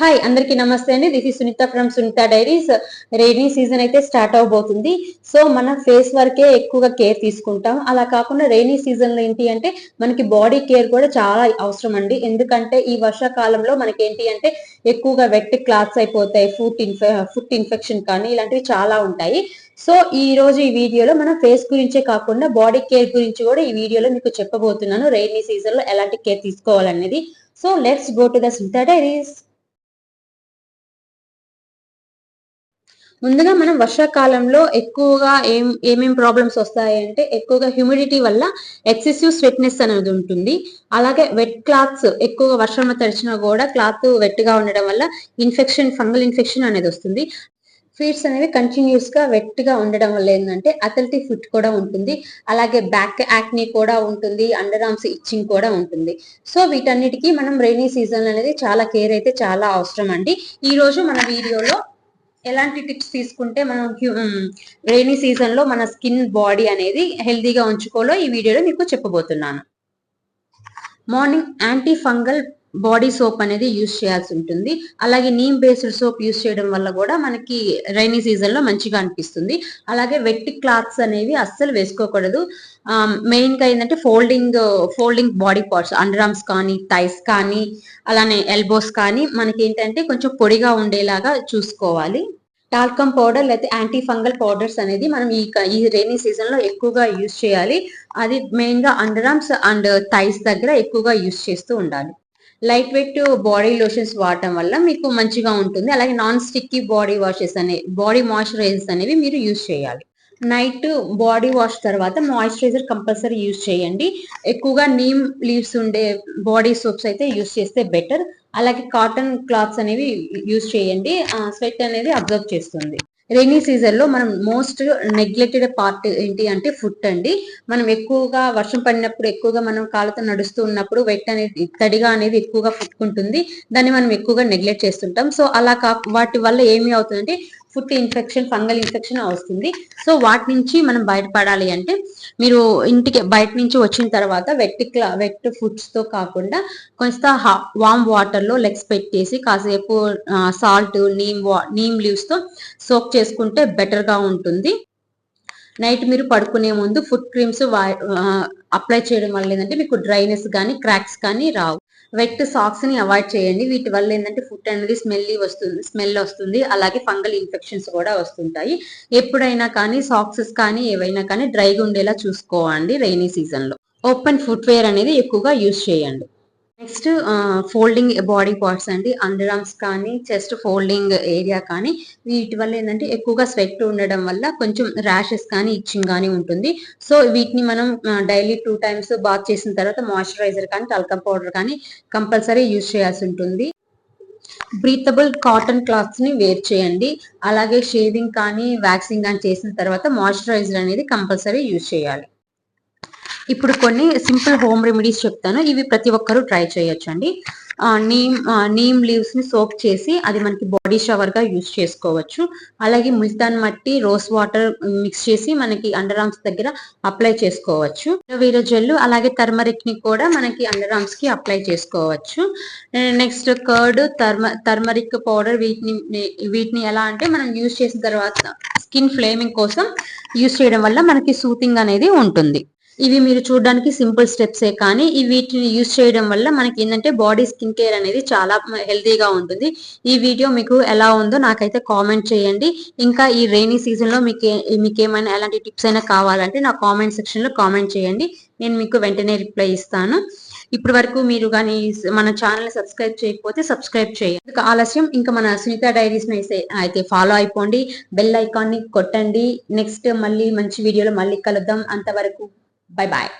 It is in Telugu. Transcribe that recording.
హాయ్ అందరికీ నమస్తే అండి. This is Sunitha from Sunitha diaries rainy season అయితే స్టార్ట్ అవబోతుంది. సో మన ఫేస్ వరకే ఎక్కువగా కేర్ తీసుకుంటాం. అలా కాకుండా రెయినీ సీజన్లో ఏంటి అంటే మనకి బాడీ కేర్ కూడా చాలా అవసరం అండి. ఎందుకంటే ఈ వర్షాకాలంలో మనకి ఏంటి అంటే ఎక్కువగా వెట్ క్లాత్స్ అయిపోతాయి. ఫుట్ ఇన్ఫె ఫుట్ ఇన్ఫెక్షన్ కానీ ఇలాంటివి చాలా ఉంటాయి. సో ఈ రోజు ఈ వీడియోలో మనం ఫేస్ గురించే కాకుండా బాడీ కేర్ గురించి కూడా ఈ వీడియోలో మీకు చెప్పబోతున్నాను. రెయినీ సీజన్లో ఎలాంటి కేర్ తీసుకోవాలనేది. So let's go to the Sunitha diaries ముందుగా మనం వర్షాకాలంలో ఎక్కువగా ఏం ఏమేం ప్రాబ్లమ్స్ వస్తాయి అంటే ఎక్కువగా హ్యూమిడిటీ వల్ల ఎక్సెసివ్ స్వెట్నెస్ అనేది ఉంటుంది. అలాగే వెట్ క్లాత్స్ ఎక్కువగా వర్షం తడిచినా కూడా క్లాత్ వెట్గా ఉండడం వల్ల ఇన్ఫెక్షన్ ఫంగల్ ఇన్ఫెక్షన్ అనేది వస్తుంది. ఫీట్స్ అనేవి కంటిన్యూస్గా వెట్గా ఉండడం వల్ల ఏంటంటే అథలిటీ ఫుట్ కూడా ఉంటుంది. అలాగే బ్యాక్ యాక్ని కూడా ఉంటుంది అండర్ ఆర్మ్స్ ఇచ్చింగ్ కూడా ఉంటుంది. సో వీటన్నిటికీ మనం రైనీ సీజన్ అనేది చాలా కేర్ అయితే చాలా అవసరం అండి. ఈ రోజు మన వీడియోలో ఎలాంటి టిప్స్ తీసుకుంటే మనం రైనీ సీజన్లో మన స్కిన్ బాడీ అనేది హెల్దీగా ఉంచుకోలో ఈ వీడియోలో మీకు చెప్పబోతున్నాను. Morning anti fungal body soap అనేది యూస్ చేయాల్సి ఉంటుంది. అలాగే నీమ్ బేస్డ్ సోప్ యూస్ చేయడం వల్ల కూడా మనకి రైనీ సీజన్లో మంచిగా అనిపిస్తుంది. అలాగే వెట్టి క్లాత్స్ అనేవి అస్సలు వేసుకోకూడదు. మెయిన్గా ఏంటంటే folding folding body parts under arms కానీ థైస్ కానీ అలానే ఎల్బోస్ కానీ మనకి ఏంటంటే కొంచెం పొడిగా ఉండేలాగా చూసుకోవాలి. టాల్కమ్ పౌడర్ లేకపోతే యాంటీ ఫంగల్ పౌడర్స్ అనేది మనం ఈ ఈ రైనీ సీజన్లో ఎక్కువగా యూస్ చేయాలి. అది మెయిన్గా అండర్ ఆర్మ్స్ అండ్ థైస్ దగ్గర ఎక్కువగా యూస్ చేస్తూ ఉండాలి. లైట్ వెయిట్ బాడీ లోషన్స్ వాడటం వల్ల మీకు మంచిగా ఉంటుంది. అలాగే నాన్ స్టిక్కీ బాడీ వాషెస్ అనే బాడీ మాయిశ్చరైజర్స్ అనేవి మీరు యూజ్ చేయాలి. నైట్ బాడీ వాష్ తర్వాత మాయిశ్చరైజర్ కంపల్సరీ యూజ్ చేయండి. ఎక్కువగా నీమ్ లీవ్స్ ఉండే బాడీ సోప్స్ అయితే యూజ్ చేస్తే బెటర్. అలాగే కాటన్ క్లాత్స్ అనేవి యూజ్ చేయండి. స్వెట్ అనేది అబ్జర్వ్ చేస్తుంది. రెయినీ సీజన్లో మనం మోస్ట్ నెగ్లెక్టెడ్ పార్ట్ ఏంటి అంటే ఫుట్ అండి. మనం ఎక్కువగా వర్షం పడినప్పుడు ఎక్కువగా మనం కాళ్ళతో నడుస్తూ ఉన్నప్పుడు వెట్ అనేది తడిగా అనేది ఎక్కువగా పుట్టుకుంటుంది దాన్ని మనం ఎక్కువగా నెగ్లెక్ట్ చేస్తుంటాం. సో అలా కా వాటి వల్ల ఏమి అవుతుందంటే ఫుడ్ ఇన్ఫెక్షన్ ఫంగల్ ఇన్ఫెక్షన్ వస్తుంది. సో వాటి నుంచి మనం బయటపడాలి అంటే మీరు ఇంటికి బయట నుంచి వచ్చిన తర్వాత వెట్ వెట్ ఫుడ్స్తో కాకుండా కొంత వామ్ వాటర్లో లెగ్స్ పెట్టేసి కాసేపు సాల్ట్ నీమ్ నీమ్ లీవ్స్తో సోక్ చేసుకుంటే బెటర్గా ఉంటుంది. నైట్ మీరు పడుకునే ముందు ఫుడ్ క్రీమ్స్ అప్లై చేయడం వల్ల ఏంటంటే మీకు డ్రైనెస్ కానీ క్రాక్స్ కానీ రావు. వెట్ సాక్స్ని అవాయిడ్ చేయండి. వీటి వల్ల ఏంటంటే ఫుడ్ అనేది స్మెల్ వస్తుంది స్మెల్ వస్తుంది. అలాగే ఫంగల్ ఇన్ఫెక్షన్స్ కూడా వస్తుంటాయి. ఎప్పుడైనా కానీ సాక్సెస్ కానీ ఏవైనా కానీ డ్రైగా ఉండేలా చూసుకోవండి రైనీ సీజన్లో. ఓపెన్ ఫుట్వేర్ అనేది ఎక్కువగా యూజ్ చేయండి. నెక్స్ట్ ఫోల్డింగ్ బాడీ పార్ట్స్ అండి. అండర్ ఆర్మ్స్ కానీ చెస్ట్ ఫోల్డింగ్ ఏరియా కానీ వీటి వల్ల ఏంటంటే ఎక్కువగా స్వెట్ ఉండడం వల్ల కొంచెం ర్యాషెస్ కానీ ఇచ్చింగ్ కానీ ఉంటుంది. సో వీటిని మనం డైలీ టూ టైమ్స్ బాత్ చేసిన తర్వాత మాయిశ్చరైజర్ కానీ టల్కమ్ పౌడర్ కానీ కంపల్సరీ యూజ్ చేయాల్సి ఉంటుంది. బ్రీతబుల్ కాటన్ క్లాత్స్ని వేర్ చేయండి. అలాగే షేవింగ్ కానీ వ్యాక్సింగ్ కానీ చేసిన తర్వాత మాయిశ్చరైజర్ అనేది కంపల్సరీ యూజ్ చేయాలి. ఇప్పుడు కొన్ని సింపుల్ హోమ్ రెమెడీస్ చెప్తాను. ఇవి ప్రతి ఒక్కరూ ట్రై చేయొచ్చు అండి నీమ్ నీమ్ లీవ్స్ని సోప్ చేసి అది మనకి బాడీ షవర్గా యూజ్ చేసుకోవచ్చు. అలాగే ముల్తాన్ మట్టి రోస్ వాటర్ మిక్స్ చేసి మనకి అండర్ ఆర్మ్స్ దగ్గర అప్లై చేసుకోవచ్చు. వీరో జెల్ అలాగే టర్మరిక్ని కూడా మనకి అండర్ ఆర్మ్స్కి అప్లై చేసుకోవచ్చు. నెక్స్ట్ కర్డ్ టర్మ టర్మరిక్ పౌడర్ వీటిని వీటిని ఎలా అంటే మనం యూజ్ చేసిన తర్వాత స్కిన్ ఫ్లేమింగ్ కోసం యూజ్ చేయడం వల్ల మనకి సూతింగ్ అనేది ఉంటుంది. ఇవి మీరు చూడడానికి సింపుల్ స్టెప్సే కానీ ఈ వీటిని యూజ్ చేయడం వల్ల మనకి ఏంటంటే బాడీ స్కిన్ కేర్ అనేది చాలా హెల్తీగా ఉంటుంది. ఈ వీడియో మీకు ఎలా ఉందో నాకైతే కామెంట్ చేయండి. ఇంకా ఈ రైనీ సీజన్లో మీకు మీకు ఏమైనా ఎలాంటి టిప్స్ అయినా కావాలంటే నా కామెంట్ సెక్షన్లో కామెంట్ చేయండి. నేను మీకు వెంటనే రిప్లై ఇస్తాను. ఇప్పటి వరకు మీరు కానీ మన ఛానల్ సబ్స్క్రైబ్ చేయకపోతే సబ్స్క్రైబ్ చేయండి. ఆలస్యం ఇంకా మన సునీత డైరీస్ అయితే ఫాలో అయిపోండి. బెల్ ఐకాన్ని కొట్టండి. నెక్స్ట్ మళ్ళీ మంచి వీడియోలో మళ్ళీ కలుద్దాం. అంతవరకు Bye bye.